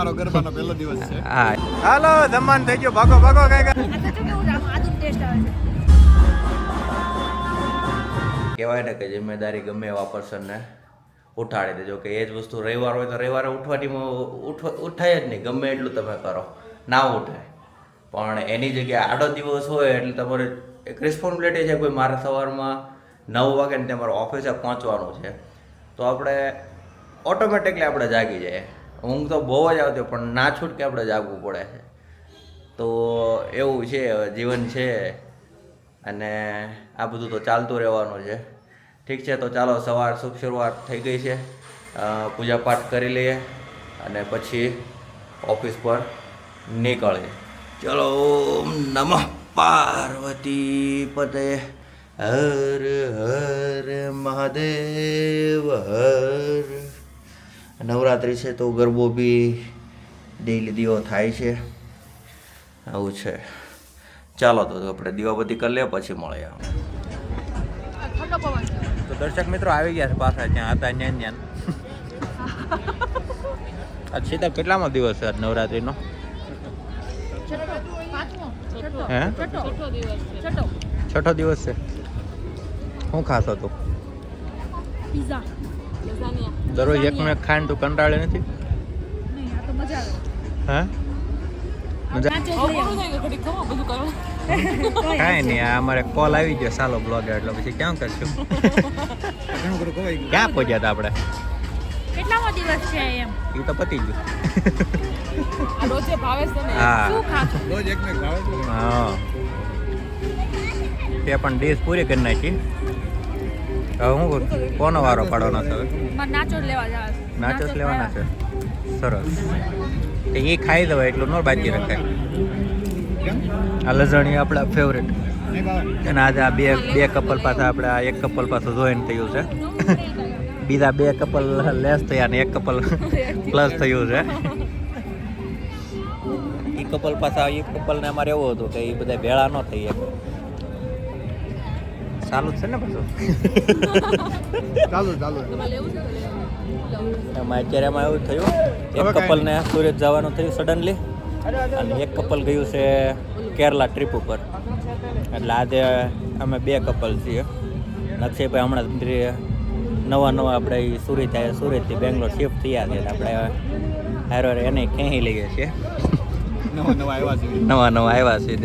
અમારો ગરબાનો પહેલો દિવસ છે. હા. હાલો જમવાનું થઈ ગયું. ભાગો ભાગો કઈ આ તો જો કેવું આમ આદુ ટેસ્ટ આવે છે. કહેવાય ને કે જિમ્મેદારી ગમે એવા પર્સનને ઉઠાડી દેજો. કે એ જ વસ્તુ રવિવાર હોય તો રવિવારે ઉઠવાની ઉઠ ઉઠાય જ નહીં. ગમે એટલું તમે કરો. ના ઉઠાય પણ એની જગ્યાએ આડો દિવસ હોય એટલે તમારે એક રિસ્પોન્સિબિલિટી છે કોઈ મારે સવારમાં નવ વાગે ને તમારે ઓફિસે પહોંચવાનું છે. તો આપણે ઓટોમેટિકલી આપણે જાગી જાય ઊંઘ તો બહુ જ આવતી પણ ના છૂટકે આપણે જાગવું પડે છે? તો એવું છે જીવન છે. અને આ બધું તો ચાલતું રહેવાનું છે. ઠીક છે, તો ચાલો સવાર શુભ શરૂઆત થઈ ગઈ છે. પૂજાપાઠ કરી લઈએ અને પછી ઓફિસ પર નીકળીએ. ચલો નમઃ પાર્વતી પતે. હર હર મહાદેવ હર. નવરાત્રિ છે તો ગરબો બી ડેઈલી દીવો થાય છે. આવું છે. ચાલો તો આપણે દીવાબત્તી કરી લે પછી મળીએ તો દર્શક મિત્રો આવી ગયા છે પાછા ત્યાં હતા ન્યાન ન્યાન. આજ સીધા કેટલામો દિવસ છે આજ નવરાત્રિનો? હે? છઠ્ઠો દિવસ છે. શું ખાસ હતું? પિઝા. દરરોજ એકનું એક ખાઈને તું કંટાળે નથી? નહીં આ તો મજા આવે. હા? કાંઈ નહીં અમારે કોલ આવી ગયો સાલો બ્લોગ એટલે પછી ક્યાં કરશું? ક્યાં પહોંચ્યા હતા આપણે? કેટલામો દિવસ છે એમ? એ તો પતી ગયું. રોજે ભાવે છે ને. હા. શું ખાશો રોજ એક ને ભાવે છે હા. તે પણ ડીશ પૂરી કરી નાખી. હું? કોનો વારો પાડવાનો છે નાચો જ લેવા જવા છે. નાચોસ લેવાના છે. સરસ. તો એ ખાઈ દેવાય એટલું ન બાકી રખાય. આ લસણી આપણા ફેવરેટ અને આજે આ બે બે કપલ પાસે આપણે આ એક કપલ પાસે જોઈન થયું છે. બીજા બે કપલ લેસ થયા ને એક કપલ પ્લસ થયું છે. એ કપલ પાસે એ કપલને અમારે એવું હતું કે એ બધા ભેળા ન થઈ એમ ચાલુ છે ને પાછું? ચાલુ ચાલુ. એમાં અત્યારે એમાં એવું થયું એક કપલને સુરત જવાનું થયું સડનલી અને એક કપલ ગયું છે કેરલા ટ્રીપ ઉપર. એટલે આજે અમે બે કપલ છીએ. નક્ષયભાઈ હમણાં નવા નવા આપણે સુરત આવ્યા સુરતથી બેંગ્લોર શિફ્ટ થયા છે આપણે હારો એને ક્યાંય લઈએ છીએ. નવા નવા આવ્યા છીએ. નવા નવા આવ્યા છીએ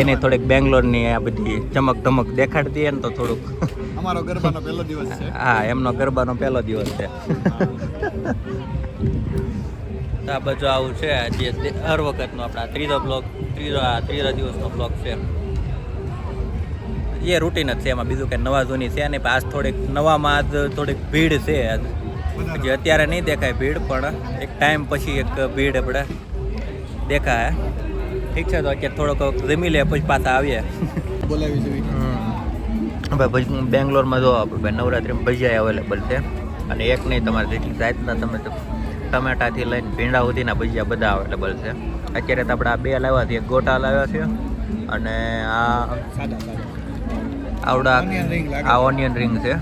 એની થોડીક બેંગ્લોરની આ બધી ચમક ધમક દેખાડતી ને તો થોડુંક અમારો ગરબાનો પહેલો દિવસ છે. હા એમનો ગરબાનો પહેલો દિવસ છે. આ બધું આવું છે જે હર વખતનો આપણા ત્રીજો બ્લોક ત્રીજો આ ત્રીજો દિવસનો બ્લોક છે. એ રૂટીન જ છે એમાં બીજું કંઈ નવા જૂની છે નહીં પણ આજ થોડીક નવામાં આજ થોડીક ભીડ છે આજ. જે અત્યારે નહીં દેખાય ભીડ પણ એક ટાઈમ પછી એક ભીડ આપણે દેખાય. ઠીક છે તો અત્યારે થોડોક જમી લે પછી પાછા આવીએ. બોલાવી જોઈએ ભાઈ ભજ બેંગ્લોરમાં જો આપણે નવરાત્રિમાં ભજીયા અવેલેબલ છે. અને એક નહીં તમારે જેટલી જાતના તમે ટમેટાથી લઈને ભીંડા સુધીના ભજીયા બધા અવેલેબલ છે. અત્યારે તો આપણે આ બે લાવ્યા છે એક ગોટા લાવ્યા છે અને આ આવડા. આ ઓનિયન રિંગ છે.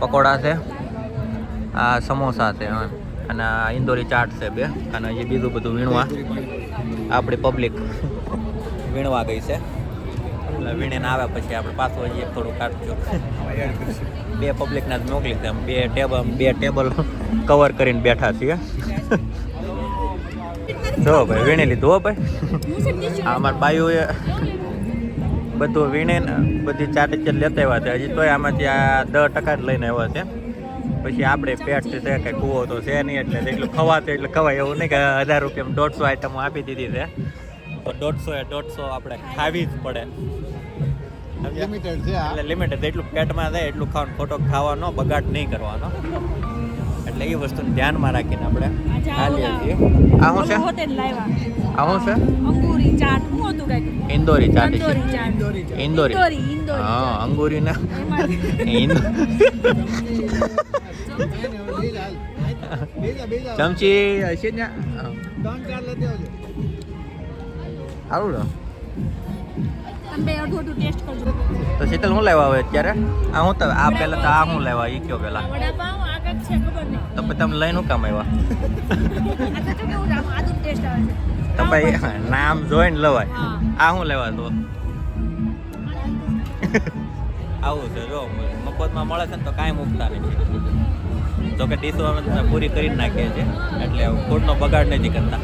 પકોડા છે. આ સમોસા છે હા. અને ઇન્દોરી ચાટ છે બે. અને એ બીજું બધું વીણવા. આપણી પબ્લિક વીણવા ગઈ છે. એટલે વીણીને આવ્યા પછી આપણે પાછું હજી થોડું કાઢજો બે પબ્લિકના જ મોકલી દે. બે ટેબલ બે ટેબલ કવર કરીને બેઠા છીએ. જો ભાઈ, વીણી લીધું હો ભાઈ. આ અમારા બાયુએ બધું વીણીને બધી ચાટ ચાટ લેતા આવ્યા છે. હજી તોય આમાંથી આ દસ ટકા જ લઈને આવ્યા છે. પછી આપણે પેટ છે કે કૂવો તો છે નહીં એટલે એટલું ખવાતું એટલે ખવાય. એવું નહીં કે હજાર રૂપિયામાં દોઢસો આઈટમો આપી દીધી છે. તો દોઢસો એ દોઢસો આપણે ખાવી જ પડે? લિમિટેડ છે એટલે લિમિટેડ જેટલું પેટમાં જાય એટલું ખાવાનું ખોટો ખાવાનો બગાડ નહીં કરવાનો. એટલે એ વસ્તુને ધ્યાનમાં રાખીને આપણે હાલીએ છીએ. આ શું છે? આ શું છે? અંગૂરી ચાટ હું હતું કંઈક ઇન્દોરી ચાટ ઇન્દોરી ચાટ ઇન્દોરી ઇન્દોરી ઇન્દોરી હા અંગુરી ના. ચમચી હશે ને? ત્રણ ચાર લેતી આવજો સારું ને તો શીતલ શું લેવા આવે અત્યારે? આ હું તો આ પહેલા તો આ હું લેવા એ કયો પહેલા? નહીં તો તમે લઈને હું કામ આવ્યા? તો ભાઈ નામ જોઈને લવાય. આ શું લેવા તો આવું છે, જો, મફતમાં મળે છે ને તો કાંઈ મૂકતા નથી. જો કે ડીશો અમે પૂરી કરી નાખીએ છીએ, એટલે ફૂડનો બગાડ નથી કરતા.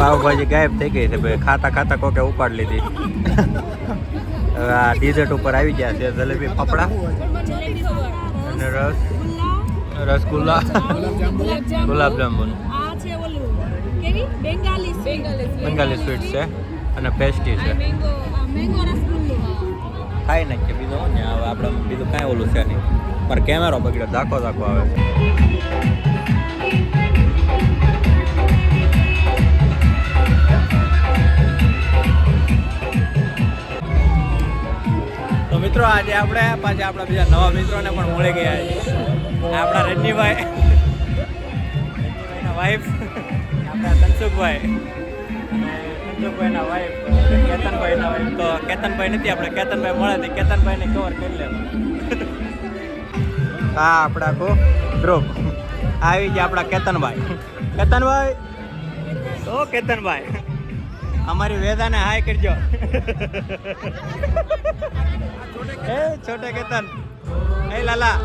પાવભાજી ગાયબ થઈ ગઈ છે, ભાઈ. ખાતા ખાતા કોકે ઉપાડ લીધી. હવે આ ડીઝર્ટ ઉપર આવી ગયા છે, જલેબી ફફડા. અને રસ. રસગુલ્લા ગુલાબજાંબુ બંગાલી આ છે ઓલું કેવી બેંગાલી બેંગાલી બંગાળી સ્વીટ છે અને પેસ્ટી છે. મેંગો મેંગો રસગુલ્લો ખાઈ નાખીએ બીજું ને હવે આપણે બીજું કાંઈ ઓલું છે નહીં. મારે કેમેરો બગડ્યો ધાકો ધાકો આવે. છે મિત્રો, આજે આપણે પાછા આપણા બીજા નવા મિત્રોને પણ મળી ગયા છે. આપણા રજનીભાઈ વાઈફ આપણા ધનસુખભાઈ ધનસુખભાઈના વાઈફ કેતનભાઈના તો કેતનભાઈ નથી, આપણે કેતનભાઈ મળે તો કેતનભાઈને કવર કરી હા, આપણા કો ગ્રુપ આવી ગયા આપણા કેતનભાઈ. કેતનભાઈ? ઓ, કેતનભાઈ. અમારી વેદાને હાય કરજો. એ છોટે કેતન. એ લાલા.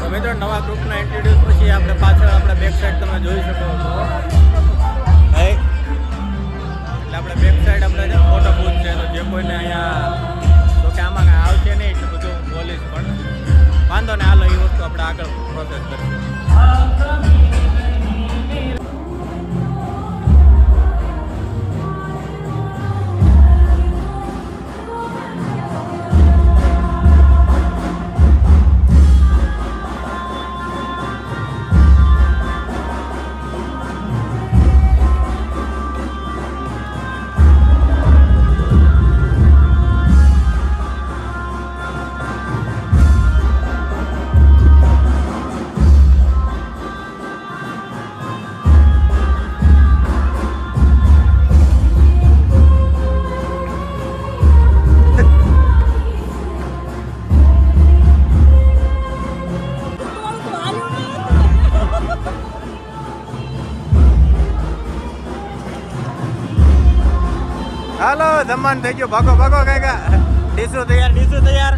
તમે તો નવા ગ્રુપના ઇન્ટ્રોડ્યુસ પછી આપણે પાછળ આપણે બેક સાઈડ તમે જોઈ શકો છો. એટલે આપણે બેક સાઈડ આપણે જે ફોટો બૂથ છે, તો જે કોઈને અહીંયા, તો કે આમાં આવશે નહીં, એટલું બધું બોલીશ પણ. વાંધો ને હાલો, એ વસ્તુ આપણે આગળ પ્રોસેસ કરીશું. જમવાનું થઈ ગયું. ભાગો ભાગો કાકા ડીશું તૈયાર ડીશું તૈયાર.